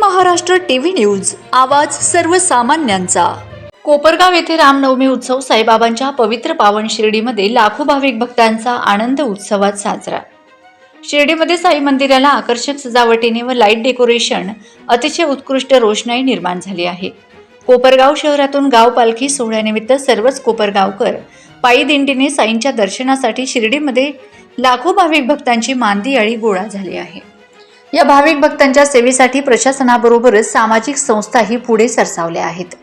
Maharashtra TV news आवाज सर्वसामान्यांचा. कोपरगाव येथे रामनवमी उत्सव साईबाबांच्या पवित्र पावन शिर्डीमध्ये लाखो भाविक भक्तांचा आनंद उत्सवात साजरा. शिर्डीमध्ये साई मंदिराला आकर्षक सजावटीने व लाइट डेकोरेशन अतिशय उत्कृष्ट रोषणाई निर्माण झाली आहे. कोपरगाव शहरातून गाव पालखी सोहळ्यानिमित्त सर्वच कोपरगावकर पायी दिंडीने साईंच्या दर्शनासाठी शिर्डीमध्ये लाखो भाविक भक्तांची मांदियाळी गोळा झाली आहे. या भाविक भक्तांच्या सेवेसाठी प्रशासनाबरोबरच सामाजिक संस्थाही पुढे सरसावल्या आहेत.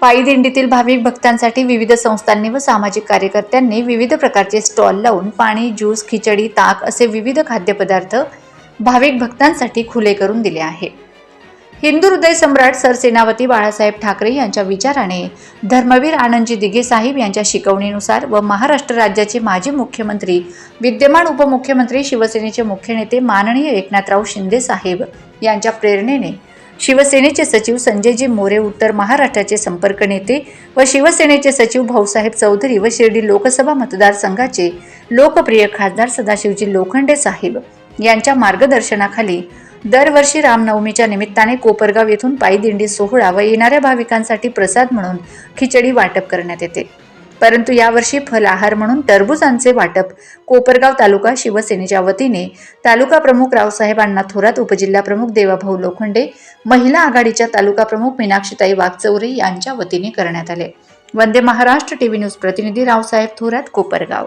पायी दिंडीतील भाविक भक्तांसाठी विविध संस्थांनी व सामाजिक कार्यकर्त्यांनी विविध प्रकारचे स्टॉल लावून पाणी ज्यूस खिचडी ताक असे विविध खाद्यपदार्थ भाविक भक्तांसाठी खुले करून दिले आहे. हिंदू हृदय सम्राट सरसेनापती बाळासाहेब ठाकरे यांच्या विचाराने धर्मवीर आनंदजी दिघे साहेब यांच्या शिकवणीनुसार व महाराष्ट्र राज्याचे माजी मुख्यमंत्री विद्यमान उपमुख्यमंत्री शिवसेनेचे मुख्य नेते माननीय एकनाथराव शिंदे साहेब यांच्या प्रेरणेने शिवसेनेचे सचिव संजयजी मोरे उत्तर महाराष्ट्राचे संपर्क नेते व शिवसेनेचे सचिव भाऊसाहेब चौधरी व शिर्डी लोकसभा मतदारसंघाचे लोकप्रिय खासदार सदाशिवजी लोखंडे साहेब यांच्या मार्गदर्शनाखाली दरवर्षी रामनवमीच्या निमित्ताने कोपरगाव येथून पायी दिंडी सोहळा व येणाऱ्या भाविकांसाठी प्रसाद म्हणून खिचडी वाटप करण्यात येते. परंतु यावर्षी फलाहार म्हणून टरबुजांचे वाटप कोपरगाव तालुका शिवसेनेच्या वतीने तालुका प्रमुख रावसाहेब अण्णा थोरात उपजिल्हा प्रमुख देवाभाऊ लोखंडे महिला आघाडीच्या तालुका प्रमुख मीनाक्षीताई वागचौरे यांच्या वतीने करण्यात आले. वंदे महाराष्ट्र टीव्ही न्यूज प्रतिनिधी रावसाहेब थोरात कोपरगाव.